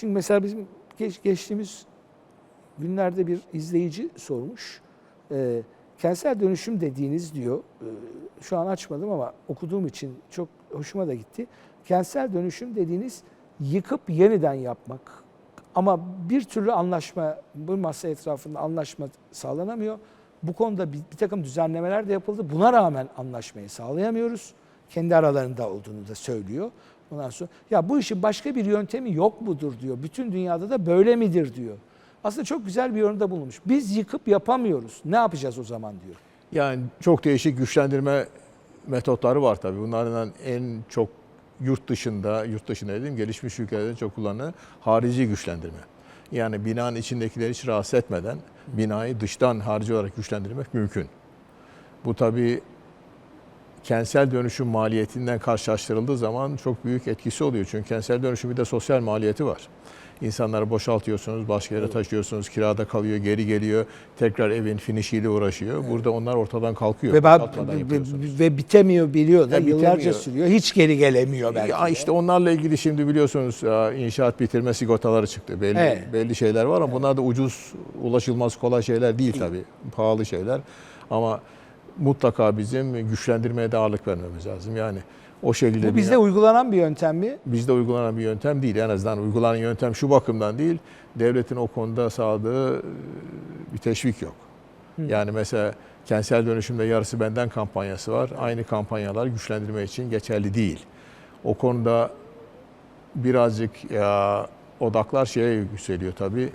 Şimdi mesela bizim geç, geçtiğimiz günlerde bir izleyici sormuş. Ee, kentsel dönüşüm dediğiniz diyor, e, şu an açmadım ama okuduğum için çok hoşuma da gitti. Kentsel dönüşüm dediğiniz yıkıp yeniden yapmak. Ama bir türlü anlaşma, bu masa etrafında anlaşma sağlanamıyor. Bu konuda bir, bir takım düzenlemeler de yapıldı. Buna rağmen anlaşmayı sağlayamıyoruz. Kendi aralarında olduğunu da söylüyor. Ondan sonra ya bu işin başka bir yöntemi yok mudur diyor. Bütün dünyada da böyle midir diyor. Aslında çok güzel bir yorumda bulunmuş. Biz yıkıp yapamıyoruz. Ne yapacağız o zaman diyor. Yani çok değişik güçlendirme metotları var tabii. Bunlardan en çok yurt dışında, yurt dışında dedim gelişmiş ülkelerde çok kullanılan harici güçlendirme. Yani binanın içindekileri hiç rahatsız etmeden binayı dıştan harici olarak güçlendirmek mümkün. Bu tabii kentsel dönüşüm maliyetinden karşılaştırıldığı zaman çok büyük etkisi oluyor. Çünkü kentsel dönüşümün bir de sosyal maliyeti var. İnsanları boşaltıyorsunuz, başka yere taşıyorsunuz, kirada kalıyor, geri geliyor, tekrar evin finişiyle uğraşıyor. Burada onlar ortadan kalkıyor. Ve, ben- ve, bitemiyor biliyor da yıllarca bitemiyor. sürüyor. Hiç geri gelemiyor belki. Ya işte onlarla ilgili şimdi biliyorsunuz ya, inşaat bitirme sigortaları çıktı. Belli Evet. belli şeyler var ama bunlar da ucuz, ulaşılmaz kolay şeyler değil tabii. Pahalı şeyler. Ama mutlaka bizim güçlendirmeye de ağırlık vermemiz lazım. Yani o şekilde Bu bizde uygulanan bir yöntem mi? bizde uygulanan bir yöntem değil. En azından uygulanan yöntem şu bakımdan değil. Devletin o konuda sağladığı e, bir teşvik yok. Yani mesela kentsel dönüşümde yarısı benden kampanyası var. Aynı kampanyalar güçlendirme için geçerli değil. O konuda birazcık ya, odaklar şeye yükseliyor tabii.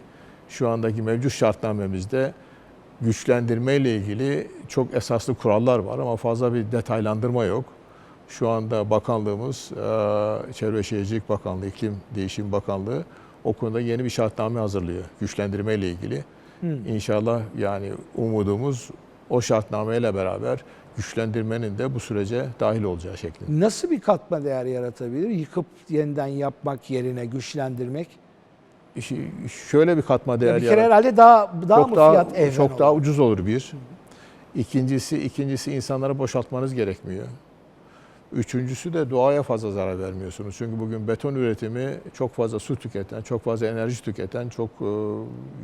Şu andaki mevcut şartnamemizde güçlendirme ile ilgili çok esaslı kurallar var ama fazla bir detaylandırma yok. Şu anda bakanlığımız, eee, Çevre Şehircilik Bakanlığı, İklim Değişim Bakanlığı o konuda yeni bir şartname hazırlıyor güçlendirme ile ilgili. İnşallah yani umudumuz o şartnameyle beraber güçlendirmenin de bu sürece dahil olacağı şeklinde. Nasıl bir katma değer yaratabilir? Yıkıp yeniden yapmak yerine güçlendirmek. Şöyle bir katma değer bir kere yarat- herhalde daha daha çok mı daha fiyat evren çok daha olur? ucuz olur bir. İkincisi ikincisi insanları boşaltmanız gerekmiyor. Üçüncüsü de doğaya fazla zarar vermiyorsunuz. Çünkü bugün beton üretimi çok fazla su tüketen, çok fazla enerji tüketen çok e,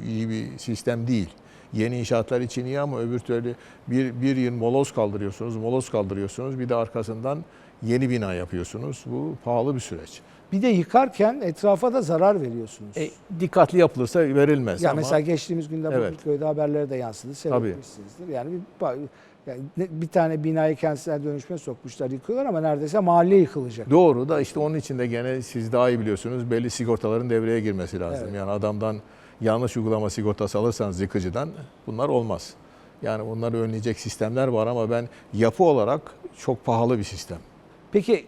iyi bir sistem değil. Yeni inşaatlar için iyi ama öbür türlü bir, bir yıl moloz kaldırıyorsunuz, moloz kaldırıyorsunuz. Bir de arkasından yeni bina yapıyorsunuz. Bu pahalı bir süreç. Bir de yıkarken etrafa da zarar veriyorsunuz. E, dikkatli yapılırsa verilmez ya ama mesela geçtiğimiz günde Evet. Bakırköy'de haberlere de yansıdı. Seyretmişsinizdir. Yani bir, yani bir tane binayı kentsel dönüşüme sokmuşlar, yıkıyorlar ama neredeyse mahalle yıkılacak. Doğru da işte onun için de gene siz daha iyi biliyorsunuz belli sigortaların devreye girmesi lazım. Evet. Yani adamdan yanlış uygulama sigortası alırsanız yıkıcıdan bunlar olmaz. Yani bunları önleyecek sistemler var ama ben yapı olarak çok pahalı bir sistem. Peki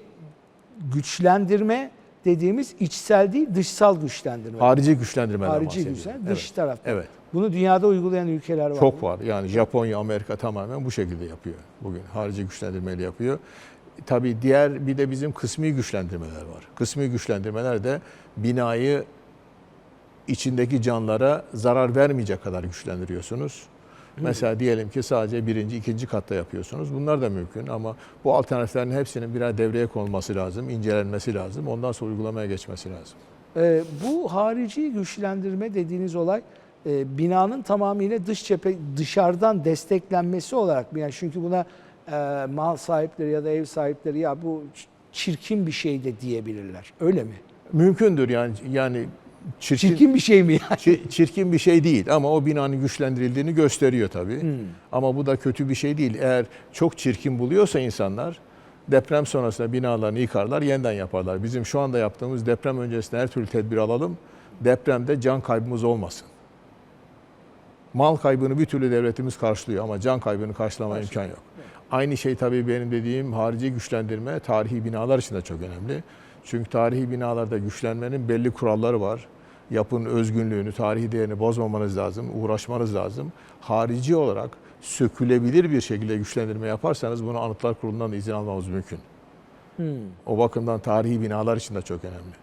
güçlendirme dediğimiz içsel değil dışsal güçlendirme. Harici güçlendirmeden Harici güçlendirme Evet. dış tarafta. Evet. Bunu dünyada uygulayan ülkeler var. Çok var. Yani Japonya, Amerika tamamen bu şekilde yapıyor bugün. Harici güçlendirmeyle yapıyor. Tabii diğer bir de bizim kısmi güçlendirmeler var. Kısmi güçlendirmeler de binayı içindeki canlara zarar vermeyecek kadar güçlendiriyorsunuz. Mesela diyelim ki sadece birinci, ikinci katta yapıyorsunuz. Bunlar da mümkün ama bu alternatiflerin hepsinin birer devreye konulması lazım, incelenmesi lazım. Ondan sonra uygulamaya geçmesi lazım. Ee, bu harici güçlendirme dediğiniz olay e, binanın tamamıyla dış cephe dışarıdan desteklenmesi olarak mı? Yani çünkü buna e, mal sahipleri ya da ev sahipleri ya bu çirkin bir şey de diyebilirler. Öyle mi? Mümkündür yani yani çirkin, Çirkin bir şey mi yani? Çi- çirkin bir şey değil ama o binanın güçlendirildiğini gösteriyor tabii. Ama bu da kötü bir şey değil. Eğer çok çirkin buluyorsa insanlar deprem sonrasında binalarını yıkarlar, yeniden yaparlar. Bizim şu anda yaptığımız deprem öncesinde her türlü tedbir alalım. Depremde can kaybımız olmasın. Mal kaybını bir türlü devletimiz karşılıyor ama can kaybını karşılama imkan yok. Aynı şey tabii benim dediğim harici güçlendirme tarihi binalar için de çok önemli. Çünkü tarihi binalarda güçlenmenin belli kuralları var. Yapının özgünlüğünü, tarihi değerini bozmamanız lazım, uğraşmanız lazım. Harici olarak sökülebilir bir şekilde güçlendirme yaparsanız bunu Anıtlar Kurulu'ndan da izin almamız mümkün. O bakımdan tarihi binalar için de çok önemli.